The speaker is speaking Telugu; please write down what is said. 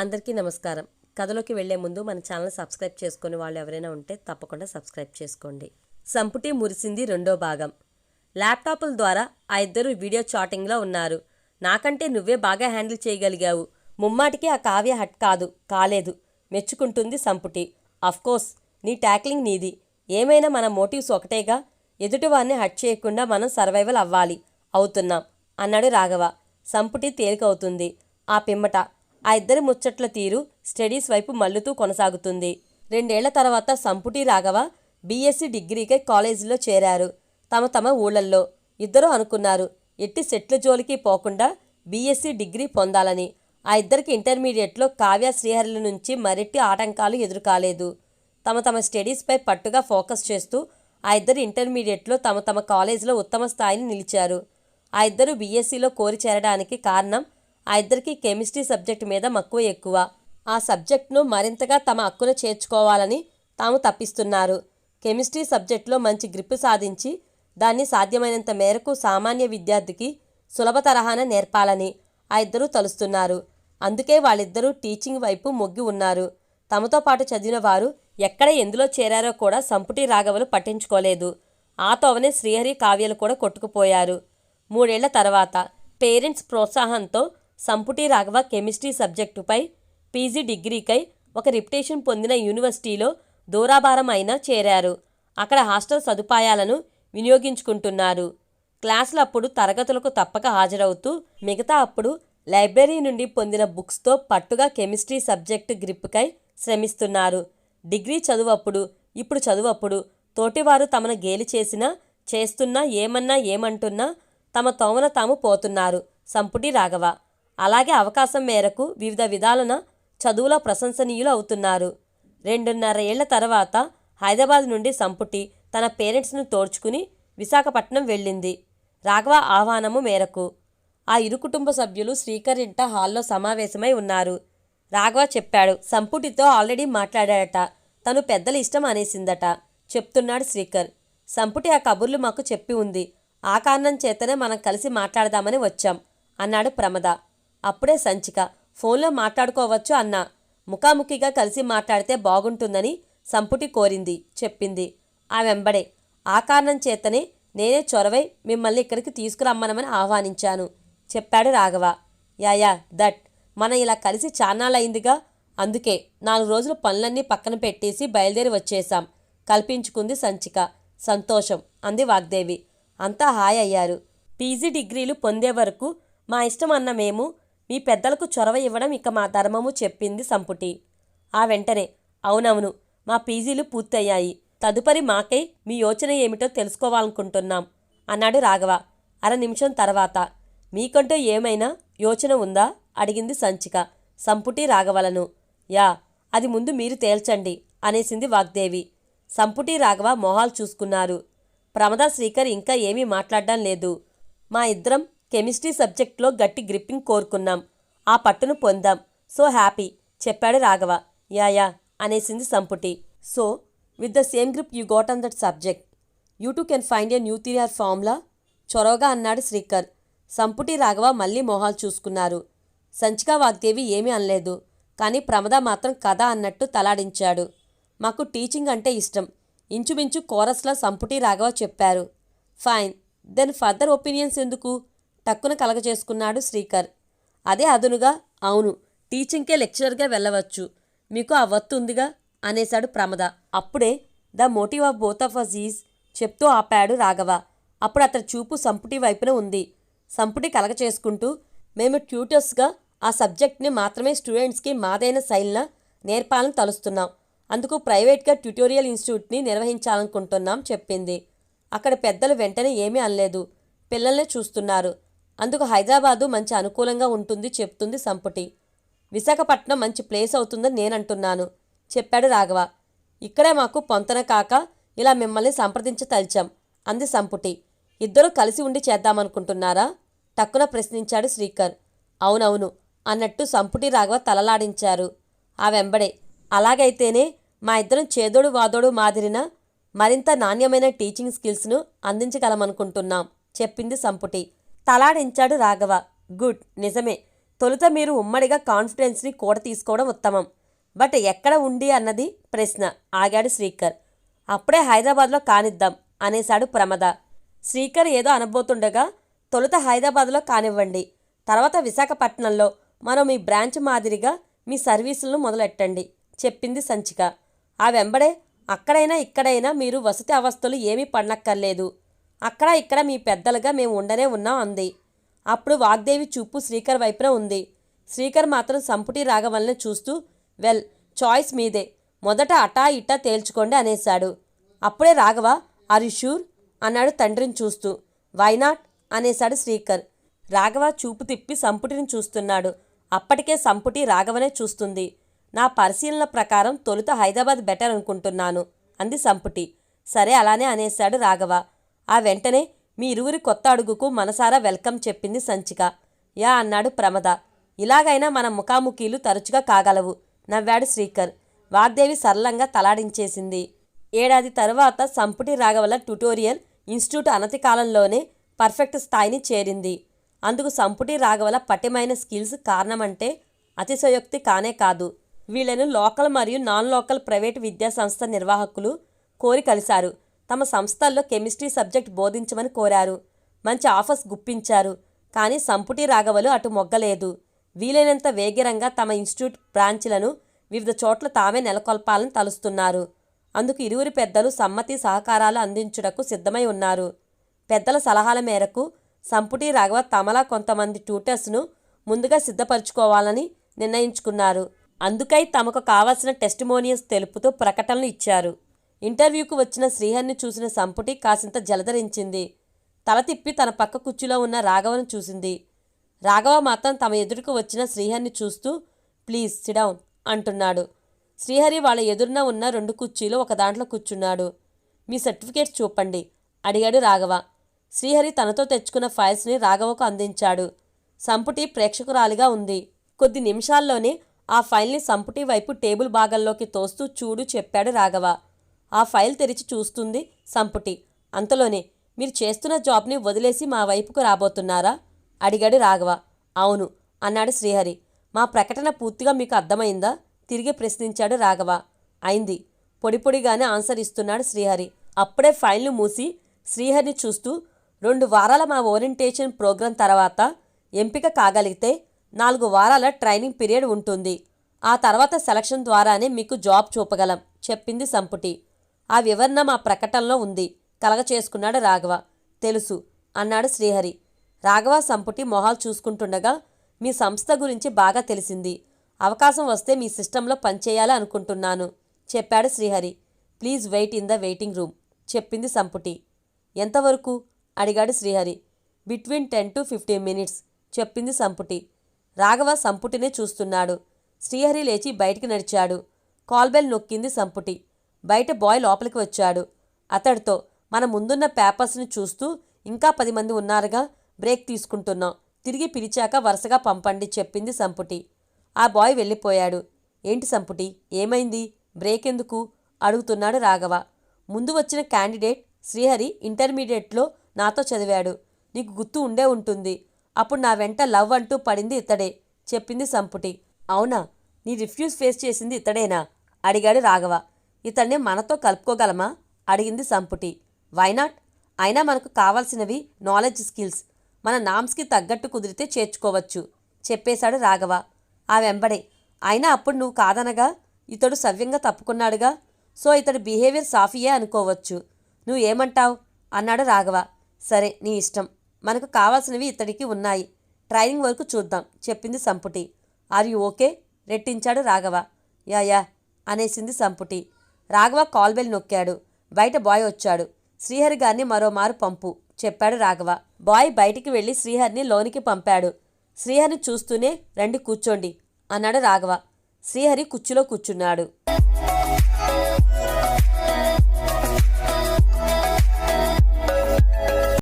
అందరికీ నమస్కారం. కథలోకి వెళ్ళే ముందు మన ఛానల్ సబ్స్క్రైబ్ చేసుకుని వాళ్ళు ఎవరైనా ఉంటే తప్పకుండా సబ్స్క్రైబ్ చేసుకోండి. సంపుటి మురిసింది రెండో భాగం. ల్యాప్టాప్ల ద్వారా ఆ ఇద్దరు వీడియో చాటింగ్లో ఉన్నారు. నాకంటే నువ్వే బాగా హ్యాండిల్ చేయగలిగావు. ముమ్మాటికి ఆ కావ్య హట్ కాదు కాలేదు. మెచ్చుకుంటుంది సంపుటి. అఫ్కోర్స్ నీ ట్యాక్లింగ్ నీది. ఏమైనా మన మోటివ్స్ ఒకటేగా? ఎదుటివారిని హట్ చేయకుండా మనం సర్వైవల్ అవ్వాలి. అవుతున్నాం అన్నాడు రాఘవ. సంపుటి తేలికవుతుంది. ఆ పిమ్మట ఆ ఇద్దరి ముచ్చట్ల తీరు స్టడీస్ వైపు మల్లుతూ కొనసాగుతుంది. రెండేళ్ళ తర్వాత సంపుటి రాఘవ బీఎస్సీ డిగ్రీకై కాలేజీలో చేరారు. తమ తమ ఊళ్ళల్లో. ఇద్దరూ అనుకున్నారు ఎట్టి సెట్ల జోలికి పోకుండా బీఎస్సీ డిగ్రీ పొందాలని. ఆ ఇద్దరికి ఇంటర్మీడియట్లో కావ్య శ్రీహరుల నుంచి మరెట్టి ఆటంకాలు ఎదురుకాలేదు. తమ తమ స్టడీస్పై పట్టుగా ఫోకస్ చేస్తూ ఆ ఇద్దరు ఇంటర్మీడియట్లో తమ తమ కాలేజీలో ఉత్తమ స్థాయిని నిలిచారు. ఆ ఇద్దరు బీఎస్సీలో కోరి చేరడానికి కారణం ఆ ఇద్దరికి కెమిస్ట్రీ సబ్జెక్ట్ మీద మక్కువ ఎక్కువ. ఆ సబ్జెక్ట్ను మరింతగా తమ హక్కున చేర్చుకోవాలని తాము తప్పిస్తున్నారు. కెమిస్ట్రీ సబ్జెక్టులో మంచి గ్రిప్పు సాధించి దాన్ని సాధ్యమైనంత మేరకు సామాన్య విద్యార్థికి సులభ తరహాన నేర్పాలని ఆ ఇద్దరూ తలుస్తున్నారు. అందుకే వాళ్ళిద్దరూ టీచింగ్ వైపు మొగ్గి ఉన్నారు. తమతో పాటు చదివిన వారు ఎక్కడ ఎందులో చేరారో కూడా సంపుటి రాఘవలు పట్టించుకోలేదు. ఆ తోవనే శ్రీహరి కావ్యలు కూడా కొట్టుకుపోయారు. మూడేళ్ళ తర్వాత పేరెంట్స్ ప్రోత్సాహంతో సంపుటి రాఘవ కెమిస్ట్రీ సబ్జెక్టుపై పీజీ డిగ్రీకై ఒక రిప్యుటేషన్ పొందిన యూనివర్సిటీలో దూరాభారం అయినా చేరారు. అక్కడ హాస్టల్ సదుపాయాలను వినియోగించుకుంటున్నారు. క్లాసులప్పుడు తరగతులకు తప్పక హాజరవుతూ మిగతా అప్పుడు లైబ్రరీ నుండి పొందిన బుక్స్తో పట్టుగా కెమిస్ట్రీ సబ్జెక్టు గ్రిప్కై శ్రమిస్తున్నారు. డిగ్రీ చదువప్పుడు ఇప్పుడు చదువప్పుడు తోటివారు తమను గేలి చేసినా చేస్తున్నా ఏమన్నా ఏమంటున్నా తమ తోమన తాము పోతున్నారు. సంపుటి రాఘవ అలాగే అవకాశం మేరకు వివిధ విధాలన చదువులో ప్రశంసనీయులు అవుతున్నారు. రెండున్నర ఏళ్ళ తర్వాత హైదరాబాద్ నుండి సంపుటి తన పేరెంట్స్ను తోడ్చుకుని విశాఖపట్నం వెళ్ళింది. రాఘవ ఆహ్వానము మేరకు ఆ ఇరు కుటుంబ సభ్యులు శ్రీకర్ ఇంట హాల్లో సమావేశమై ఉన్నారు. రాఘవ చెప్పాడు సంపుటితో ఆల్రెడీ మాట్లాడాడట తను పెద్దల ఇష్టం అనేసిందట చెప్తున్నాడు శ్రీకర్. సంపుటి ఆ కబుర్లు మాకు చెప్పి ఉంది ఆ కారణం చేతనే మనం కలిసి మాట్లాడదామని వచ్చాం అన్నాడు ప్రమద. అప్పుడే సంచిక. ఫోన్లో మాట్లాడుకోవచ్చు అన్నా. ముఖాముఖిగా కలిసి మాట్లాడితే బాగుంటుందని సంపుటి కోరింది చెప్పింది. ఆ వెంబడే. ఆ కారణం చేతనే నేనే చొరవై మిమ్మల్ని ఇక్కడికి తీసుకురమ్మనమని ఆహ్వానించాను చెప్పాడు రాఘవ. యాయా దట్. మనం ఇలా కలిసి చాన్నాళ్ళయిందిగా. అందుకే నాలుగు రోజులు పనులన్నీ పక్కన పెట్టేసి బయలుదేరి వచ్చేశాం కల్పించుకుంది సంచిక. సంతోషం అంది వాగ్దేవి. అంతా హాయ్ అయ్యారు. పీజీ డిగ్రీలు పొందే వరకు మా ఇష్టం అన్న మేము మీ పెద్దలకు చొరవ ఇవ్వడం ఇక మా ధర్మము చెప్పింది సంపుటి. ఆ వెంటనే అవునవును మా పీజీలు పూర్తయ్యాయి. తదుపరి మాకై మీ యోచన ఏమిటో తెలుసుకోవాలనుకుంటున్నాం అన్నాడు రాఘవ. అర నిమిషం తర్వాత మీకంటూ ఏమైనా యోచన ఉందా అడిగింది సంచిక. సంపుటి రాఘవలను యా అది ముందు మీరు తేల్చండి అనేసింది వాగ్దేవి. సంపుటి రాఘవ మొహాలు చూసుకున్నారు. ప్రమద శ్రీకర్ ఇంకా ఏమీ మాట్లాడడం లేదు. మా ఇద్దరం కెమిస్ట్రీ సబ్జెక్ట్లో గట్టి గ్రిప్పింగ్ కోరుకున్నాం. ఆ పట్టును పొందాం. So happy. చెప్పాడు రాఘవ. యా యా అనేసింది Samputi. So with the same grip you got on that subject. You too can find a new theory or formula? చొరవగా అన్నాడు శ్రీకర్. సంపుటి రాఘవ మళ్ళీ మొహాలు చూసుకున్నారు. సంచికా వాగ్దేవి ఏమీ అనలేదు. కానీ ప్రమద మాత్రం కథ అన్నట్టు తలాడించాడు. మాకు టీచింగ్ అంటే ఇష్టం. ఇంచుమించు కోరస్లా సంపుటి రాఘవ చెప్పారు. ఫైన్. దెన్ ఫర్దర్ ఒపీనియన్స్ ఎందుకు? టక్కున కలగజేసుకున్నాడు శ్రీకర్. అదే అదునుగా అవును టీచింగ్కే లెక్చరర్గా వెళ్ళవచ్చు. మీకు ఆ వత్తు ఉందిగా అనేశాడు ప్రమద. అప్పుడే the motive of both of us is చెప్తూ ఆపాడు రాఘవ. అప్పుడు అతడి చూపు సంపుటి వైపున ఉంది. సంపుటి కలగ చేసుకుంటూ మేము ట్యూటర్స్గా ఆ సబ్జెక్ట్ని మాత్రమే స్టూడెంట్స్కి మాదైన శైలిన నేర్పాలని తలుస్తున్నాం. అందుకు ప్రైవేట్గా ట్యూటోరియల్ ఇన్స్టిట్యూట్ని నిర్వహించాలనుకుంటున్నాం చెప్పింది. అక్కడ పెద్దలు వెంటనే ఏమీ అనలేదు. పిల్లల్నే చూస్తున్నారు. అందుకు హైదరాబాదు మంచి అనుకూలంగా ఉంటుంది చెప్తుంది సంపుటి. విశాఖపట్నం మంచి ప్లేస్ అవుతుందని నేనంటున్నాను చెప్పాడు రాఘవ. ఇక్కడే మాకు పొంతన కాక ఇలా మిమ్మల్ని సంప్రదించతలిచాం అంది సంపుటి. ఇద్దరూ కలిసి ఉండి చేద్దామనుకుంటున్నారా? టక్కున ప్రశ్నించాడు శ్రీకర్. అవునవును అన్నట్టు సంపుటి రాఘవ తలలాడించారు. ఆ వెంబడే అలాగైతేనే మా ఇద్దరం చేదోడు వాదోడు మాదిరిన మరింత నాణ్యమైన టీచింగ్ స్కిల్స్ను అందించగలమనుకుంటున్నాం చెప్పింది సంపుటి. తలాడించాడు రాఘవ. గుడ్ నిజమే. తొలుత మీరు ఉమ్మడిగా కాన్ఫిడెన్స్ని కూడ తీసుకోవడం ఉత్తమం. బట్ ఎక్కడ ఉండి అన్నది ప్రశ్న ఆగాడు శ్రీకర్. అప్పుడే హైదరాబాద్లో కానిద్దాం అనేశాడు ప్రమద. శ్రీకర్ ఏదో అనబోతుండగా తొలుత హైదరాబాద్లో కానివ్వండి. తర్వాత విశాఖపట్నంలో మనం మీ బ్రాంచ్ మాదిరిగా మీ సర్వీసులను మొదలెట్టండి చెప్పింది సంచిక. ఆ వెంబడే అక్కడైనా ఇక్కడైనా మీరు వసతి అవస్థలు ఏమీ పడనక్కర్లేదు. అక్కడ ఇక్కడ మీ పెద్దలుగా మేము ఉండనే ఉన్నాం అంది. అప్పుడు వాగ్దేవి చూపు శ్రీకర్ వైపున ఉంది. శ్రీకర్ మాత్రం సంపుటి రాగవల్ని చూస్తూ వెల్ చాయిస్ మీదే. మొదట అటా ఇటా తేల్చుకోండి అనేశాడు. అప్పుడే రాఘవ ఆర్ యు షూర్ అన్నాడు తండ్రిని చూస్తూ. వైనాట్ అనేశాడు శ్రీకర్. రాఘవ చూపు తిప్పి సంపుటిని చూస్తున్నాడు. అప్పటికే సంపుటి రాఘవనే చూస్తుంది. నా పరిశీలన ప్రకారం తొలుత హైదరాబాద్ బెటర్ అనుకుంటున్నాను అంది సంపుటి. సరే అలానే అనేశాడు రాఘవ. ఆ వెంటనే మీ ఇరువురి కొత్త అడుగుకు మనసారా వెల్కమ్ చెప్పింది సంచిక. యా అన్నాడు ప్రమద. ఇలాగైనా మన ముఖాముఖీలు తరచుగా కాగలవు నవ్వాడు శ్రీకర్. వాగ్దేవి సరళంగా తలాడించేసింది. ఏడాది తరువాత సంపుటి రాఘవల ట్యుటోరియల్ ఇన్స్టిట్యూట్ అనతి కాలంలోనే పర్ఫెక్ట్ స్థాయిని చేరింది. అందుకు సంపుటి రాఘవల పటిమైన స్కిల్స్ కారణమంటే అతిశయోక్తి కానే కాదు. వీళ్ళను లోకల్ మరియు నాన్ లోకల్ ప్రైవేట్ విద్యాసంస్థ నిర్వాహకులు కోరి కలిశారు. తమ సంస్థల్లో కెమిస్ట్రీ సబ్జెక్ట్ బోధించమని కోరారు. మంచి ఆఫర్స్ గుప్పించారు. కానీ సంపుటి రాఘవలు అటు మొగ్గలేదు. వీలైనంత వేగిరంగా తమ ఇన్స్టిట్యూట్ బ్రాంచ్లను వివిధ చోట్ల తామే నెలకొల్పాలని తలుస్తున్నారు. అందుకు ఇరువురి పెద్దలు సమ్మతి సహకారాలు అందించుటకు సిద్ధమై ఉన్నారు. పెద్దల సలహాల మేరకు సంపుటి రాఘవ తమలా కొంతమంది ట్యూటర్స్ను ముందుగా సిద్ధపరచుకోవాలని నిర్ణయించుకున్నారు. అందుకై తమకు కావాల్సిన టెస్టిమోనియల్స్ తెలుపుతూ ప్రకటనలు ఇచ్చారు. ఇంటర్వ్యూకు వచ్చిన శ్రీహరిని చూసిన సంపుటి కాసింత జలధరించింది. తల తిప్పి తన పక్క కుర్చీలో ఉన్న రాఘవను చూసింది. రాఘవ మాత్రం తమ ఎదురుకు వచ్చిన శ్రీహరిని చూస్తూ ప్లీజ్ సిడౌన్ అంటున్నాడు. శ్రీహరి వాళ్ళ ఎదురున ఉన్న రెండు కుర్చీలు ఒక దాంట్లో కూర్చున్నాడు. మీ సర్టిఫికేట్స్ చూపండి అడిగాడు రాఘవ. శ్రీహరి తనతో తెచ్చుకున్న ఫైల్స్ని రాఘవకు అందించాడు. సంపుటి ప్రేక్షకురాలిగా ఉంది. కొద్ది నిమిషాల్లోనే ఆ ఫైల్ని సంపుటి వైపు టేబుల్ భాగంలోకి తోస్తూ చూడు చెప్పాడు రాఘవ. ఆ ఫైల్ తెరిచి చూస్తుంది సంపుటి. అంతలోనే మీరు చేస్తున్న జాబ్ని వదిలేసి మా వైపుకు రాబోతున్నారా? అడిగాడు రాఘవ. అవును అన్నాడు శ్రీహరి. మా ప్రకటన పూర్తిగా మీకు అర్థమైందా? తిరిగి ప్రశ్నించాడు రాఘవ. అయింది. పొడి పొడిగానే ఆన్సర్ ఇస్తున్నాడు శ్రీహరి. అప్పుడే ఫైల్ను మూసి శ్రీహరిని చూస్తూ రెండు వారాల మా ఓరియంటేషన్ ప్రోగ్రాం తర్వాత ఎంపిక కాగలిగితే నాలుగు వారాల ట్రైనింగ్ పీరియడ్ ఉంటుంది. ఆ తర్వాత సెలక్షన్ ద్వారానే మీకు జాబ్ చూపగలం చెప్పింది సంపుటి. ఆ వివరణ మా ప్రకటనలో ఉంది. కలగ చేసుకున్నాడు రాఘవ. తెలుసు అన్నాడు శ్రీహరి. రాఘవ సంపుటి మొహాలు చూసుకుంటుండగా మీ సంస్థ గురించి బాగా తెలిసింది. అవకాశం వస్తే మీ సిస్టంలో పనిచేయాలి అనుకుంటున్నాను చెప్పాడు Srihari. Please wait in the waiting room చెప్పింది సంపుటి. ఎంతవరకు? అడిగాడు Srihari. Between ten to fifteen minutes చెప్పింది సంపుటి. రాఘవ సంపుటినే చూస్తున్నాడు. శ్రీహరి లేచి బయటికి నడిచాడు. కాల్బెల్ నొక్కింది సంపుటి. బయట బాయ్ లోపలికి వచ్చాడు. అతడితో మన ముందున్న పేపర్స్ని చూస్తూ ఇంకా పది మంది ఉన్నారుగా బ్రేక్ తీసుకుంటున్నాం. తిరిగి పిలిచాక వరుసగా పంపండి చెప్పింది సంపుటి. ఆ బాయ్ వెళ్ళిపోయాడు. ఏంటి సంపుటి ఏమైంది? బ్రేక్ ఎందుకు? అడుగుతున్నాడు రాఘవ. ముందు వచ్చిన క్యాండిడేట్ శ్రీహరి ఇంటర్మీడియట్లో నాతో చదివాడు. నీకు గుర్తు ఉండే ఉంటుంది. అప్పుడు నా వెంట లవ్ అంటూ పడింది ఇతడే చెప్పింది సంపుటి. అవునా? నీ రిఫ్యూజ్ ఫేస్ చేసింది ఇతడేనా? అడిగాడు రాఘవ. ఇతన్ని మనతో కలుపుకోగలమా? అడిగింది సంపుటి. వైనాట్ అయినా మనకు కావాల్సినవి నాలెడ్జ్ స్కిల్స్ మన నామ్స్కి తగ్గట్టు కుదిరితే చేర్చుకోవచ్చు చెప్పేశాడు రాఘవ. ఆ వెంబడే అయినా అప్పుడు నువ్వు కాదనగా? ఇతడు సవ్యంగా తప్పుకున్నాడుగా? సో ఇతడి బిహేవియర్ సాఫీయే అనుకోవచ్చు. నువ్వు ఏమంటావు? అన్నాడు రాఘవ. సరే నీ ఇష్టం. మనకు కావాల్సినవి ఇతడికి ఉన్నాయి. ట్రైనింగ్ వరకు చూద్దాం చెప్పింది సంపుటి. ఆర్ యు ఓకే రెట్టించాడు రాఘవ. యా యా అనేసింది సంపుటి. రాఘవ కాల్బెల్ నొక్కాడు. బయట బాయ్ వచ్చాడు. శ్రీహరి గారిని మరోమారు పంపు చెప్పాడు రాఘవ. బాయ్ బయటికి వెళ్ళి శ్రీహరిని లోనికి పంపాడు. శ్రీహరిని చూస్తూనే రండి కూర్చోండి అన్నాడు రాఘవ. శ్రీహరి కుర్చీలో కూర్చున్నాడు.